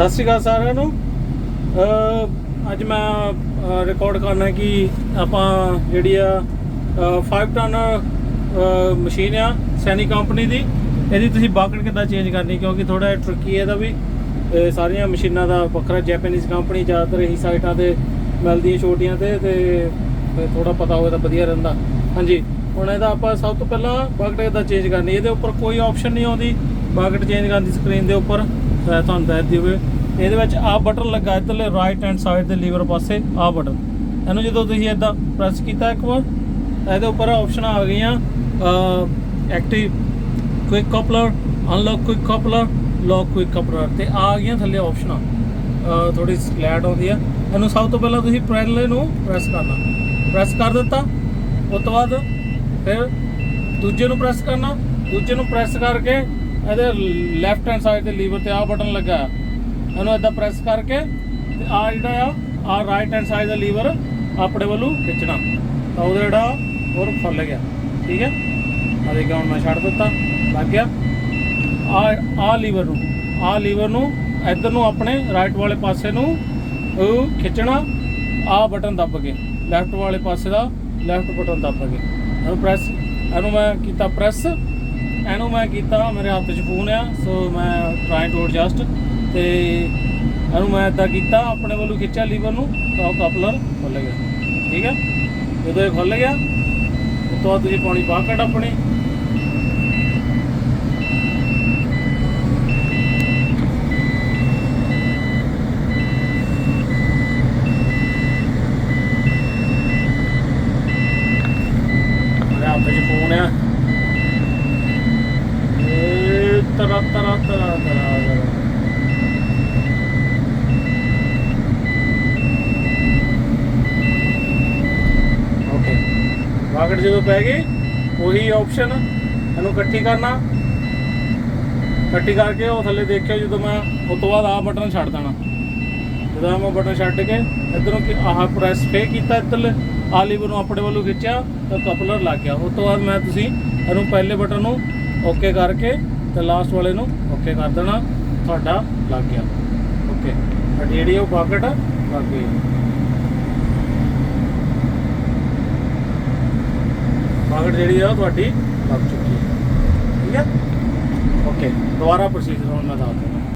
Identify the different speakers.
Speaker 1: ਸਤਿ ਸ਼੍ਰੀ ਅਕਾਲ ਸਾਰਿਆਂ ਨੂੰ। ਅੱਜ ਮੈਂ ਰਿਕਾਰਡ ਕਰਨਾ ਕਿ ਆਪਾਂ ਜਿਹੜੀ ਆ 5 ਟਨ ਮਸ਼ੀਨ ਆ ਸੈਨੀ ਕੰਪਨੀ ਦੀ। ਇਹਦੀ ਤੁਸੀਂ ਬਾਕਟ ਕਿੱਦਾਂ ਚੇਂਜ ਕਰਨੀ, ਕਿਉਂਕਿ ਥੋੜਾ ਟ੍ਰਿਕੀ ਇਹਦਾ ਵੀ। ਇਹ ਸਾਰੀਆਂ ਮਸ਼ੀਨਾਂ ਦਾ ਵੱਖਰਾ ਜੈਪਨੀਜ਼ ਕੰਪਨੀ ਜ਼ਿਆਦਾਤਰ ਇਹੀ ਸਾਈਟਾਂ ਤੇ ਮਿਲਦੀਆਂ ਛੋਟੀਆਂ ਤੇ ਤੇ ਥੋੜਾ ਪਤਾ ਹੋਵੇ ਤਾਂ ਵਧੀਆ ਰਹਿੰਦਾ। ਹਾਂਜੀ, ਹੁਣ ਇਹਦਾ ਆਪਾਂ ਸਭ ਤੋਂ ਪਹਿਲਾਂ ਬਾਕਟ ਕਿੱਦਾਂ ਚੇਂਜ ਕਰਨੀ, ਇਹਦੇ ਉੱਪਰ ਕੋਈ ਆਪਸ਼ਨ ਨਹੀਂ ਆਉਂਦੀ। ਬਾਕਟ ਚੇਂਜ ਕਰਨ ਦੀ ਸਕਰੀਨ ਦੇ ਉੱਪਰ। ਤੁਹਾਨੂੰ ਦੱਸਦੀ ਹੋਵੇ ਇਹਦੇ ਵਿੱਚ ਆਹ ਬਟਨ ਲੱਗਾ ਇੱਧਰਲੇ ਰਾਈਟ ਹੈਂਡ ਸਾਈਡ ਦੇ ਲੀਵਰ ਪਾਸੇ, ਆਹ ਬਟਨ ਇਹਨੂੰ ਜਦੋਂ ਤੁਸੀਂ ਇਦਾਂ ਪ੍ਰੈਸ ਕੀਤਾ ਇੱਕ ਵਾਰ, ਇਹਦੇ ਉੱਪਰ ਆਪਸ਼ਨਾਂ ਆ ਗਈਆਂ active quick coupler unlock quick coupler lock quick coupler ਤੇ ਆ ਗਈਆਂ ਥੱਲੇ ਆਪਸ਼ਨਾਂ ਥੋੜੀ ਸਲੈਟ ਆਉਂਦੀ ਆ। ਇਹਨੂੰ ਸਭ ਤੋਂ ਪਹਿਲਾਂ ਤੁਸੀਂ ਪਹਿਲੇ ਨੂੰ ਪ੍ਰੈਸ ਕਰਨਾ। ਪ੍ਰੈਸ ਕਰ ਦਿੱਤਾ। ਉਸ ਤੋਂ ਬਾਅਦ ਫਿਰ ਦੂਜੇ ਨੂੰ ਪ੍ਰੈਸ ਕਰਨਾ। ਦੂਜੇ ਨੂੰ ਪ੍ਰੈਸ ਕਰਕੇ ਇਹਦੇ ਲੈਫਟ ਹੈਂਡ ਸਾਈਡ ਤੇ ਲੀਵਰ ਤੇ ਆਹ ਬਟਨ ਲੱਗਾ। ਇਹਨੂੰ ਇਦਾਂ ਪ੍ਰੈਸ ਕਰਕੇ ਤੇ ਆ ਜਿਹੜਾ ਆ ਆ ਰਾਈਟ ਹੈਂਡ ਸਾਈਡ ਦਾ ਲੀਵਰ ਆਪਣੇ ਵੱਲੋਂ ਖਿੱਚਣਾ। ਤਾਂ ਉਹਦਾ ਜਿਹੜਾ ਹੋਰ ਖੁੱਲ ਗਿਆ। ਠੀਕ ਹੈ? ਆ ਦੇਖਿਆ ਹੁਣ ਮੈਂ ਛੱਡ ਦਿੱਤਾ। ਲੱਗ ਗਿਆ। ਆ ਆ ਲੀਵਰ ਨੂੰ ਆ ਲੀਵਰ ਨੂੰ ਇੱਧਰ ਨੂੰ ਆਪਣੇ ਰਾਈਟ ਵਾਲੇ ਪਾਸੇ ਨੂੰ ਖਿੱਚਣਾ। ਆ ਬਟਨ ਦੱਬ ਕੇ ਲੈਫਟ ਵਾਲੇ ਪਾਸੇ ਦਾ ਲੈਫਟ ਬਟਨ ਦੱਬ ਕੇ। ਇਹਨੂੰ ਪ੍ਰੈਸ ਇਹਨੂੰ ਮੈਂ ਕੀਤਾ ਪ੍ਰੈਸ ਇਹਨੂੰ ਮੈਂ ਕੀਤਾ, ਮੇਰੇ ਹੱਥ 'ਚ ਫੋਨ ਆ ਸੋ ਮੈਂ ਟ੍ਰਾਈਂਗ ਟੂ ਐਡਜਸਟ ਤੇ ਇਹਨੂੰ ਮੈਂ ਇਦਾਂ ਕੀਤਾ, ਆਪਣੇ ਵੱਲੋਂ ਖਿੱਚਿਆ ਲੀਵਰ ਨੂੰ, ਤਾਂ ਉਹ ਕਪਲਰ ਖੁੱਲ ਗਿਆ, ਠੀਕ ਹੈ ਜਦੋਂ ਇਹ ਖੁੱਲ ਗਿਆ, ਉਸ ਤੋਂ ਤੁਸੀਂ ਪਾਣੀ ਬਾਕਟ ਆਪਣੀ। ਮੇਰੇ ਹੱਥ 'ਚ ਫੋਨ ਆ ਇਹ ਤਰਾ ਤਰਾ ਤਰਾ ਤਰਾ ਓਕੇ ਬਾਕਟ ਜਦੋਂ ਪੈ ਗਈ, ਉਹੀ ਆਪਸ਼ਨ ਇਹਨੂੰ ਇਕੱਠੀ ਕਰਨਾ। ਇਕੱਠੀ ਕਰਕੇ ਉਹ ਥੱਲੇ ਦੇਖਿਓ ਜਦੋਂ ਮੈਂ ਉਸ ਤੋਂ ਬਾਅਦ ਆਹ ਬਟਨ ਛੱਡ ਦੇਣਾ। ਜਦੋਂ ਮੈਂ ਬਟਨ ਛੱਡ ਕੇ ਇਧਰੋਂ ਕਿ ਆਹ ਪ੍ਰੈਸ ਫੇ ਕੀਤਾ ਇੱਧਰਲੇ, ਆਹ ਲੀਵਰ ਨੂੰ ਆਪਣੇ ਵੱਲੋਂ ਖਿੱਚਿਆ, ਤਾਂ ਕਪਲਰ ਲੱਗ ਗਿਆ। ਉਸ ਤੋਂ ਬਾਅਦ ਮੈਂ ਤੁਸੀਂ ਇਹਨੂੰ ਪਹਿਲੇ ਬਟਨ ਨੂੰ ਓਕੇ ਕਰਕੇ ਤੇ ਲਾਸਟ ਵਾਲੇ ਨੂੰ ਓਕੇ ਕਰ ਦੇਣਾ, ਤੁਹਾਡਾ ਲੱਗ ਗਿਆ। ਓਕੇ ਸਾਡੀ ਜਿਹੜੀ ਉਹ ਬਾਕਟ ਆ, ਲੱਗ ਗਈ। ਬਾਕਟ ਜਿਹੜੀ ਆ ਉਹ ਤੁਹਾਡੀ ਲੱਗ ਚੁੱਕੀ ਹੈ। ਠੀਕ ਹੈ? ਓਕੇ ਦੁਬਾਰਾ ਪ੍ਰੋਸੀਜਰ ਹੁਣ ਮੈਂ ਦੱਸ ਦਿੰਦਾ